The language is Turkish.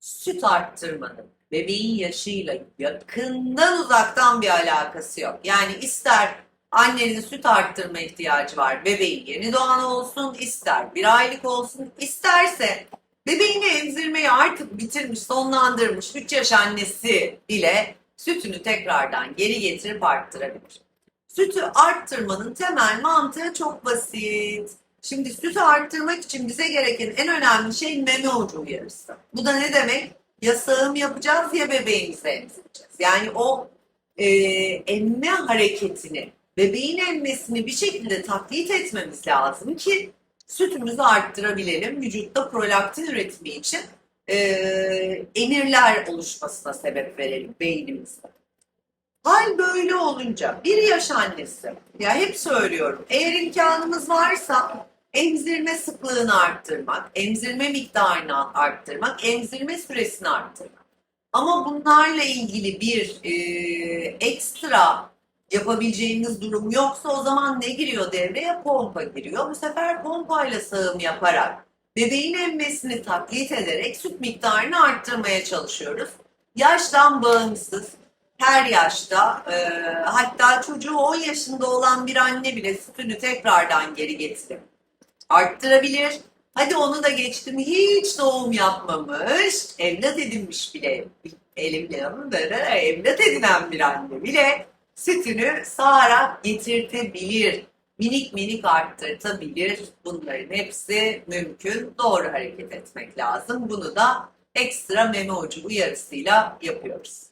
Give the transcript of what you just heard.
süt arttırmanın bebeğin yaşıyla yakından uzaktan bir alakası yok. Yani ister annenin süt arttırma ihtiyacı var bebeğin yeni doğan olsun, ister bir aylık olsun, isterse bebeğini emzirmeyi artık bitirmiş, sonlandırmış 3 yaş annesi bile sütünü tekrardan geri getirip arttırabilir. Sütü arttırmanın temel mantığı çok basit. Şimdi sütü arttırmak için bize gereken en önemli şey meme ucu uyarısı. Bu da ne demek? Ya sağım yapacağız ya bebeğimizi emzireceğiz. Yani o e, emme hareketini, bebeğin emmesini bir şekilde taklit etmemiz lazım ki sütümüzü arttırabilelim. Vücutta prolaktin üretimi için e, emirler oluşmasına sebep verelim beynimizde. Hal böyle olunca bir yaş annesi, ya hep söylüyorum, eğer imkanımız varsa emzirme sıklığını arttırmak, emzirme miktarını arttırmak, emzirme süresini arttırmak. Ama bunlarla ilgili bir e, ekstra yapabileceğimiz durum yoksa o zaman ne giriyor devreye? Pompa giriyor. Bu sefer pompayla sağım yaparak bebeğin emmesini taklit ederek süt miktarını arttırmaya çalışıyoruz. Yaştan bağımsız, her yaşta e, hatta çocuğu 10 yaşında olan bir anne bile sütünü tekrardan geri getirip arttırabilir. Hadi onu da geçtim hiç doğum yapmamış, evlat edinmiş bile elimle yanında evlat edinen bir anne bile sütünü sağarak getirtebilir. Minik minik arttırtabilir. Bunların hepsi mümkün. Doğru hareket etmek lazım. Bunu da ekstra meme ucu uyarısıyla yapıyoruz.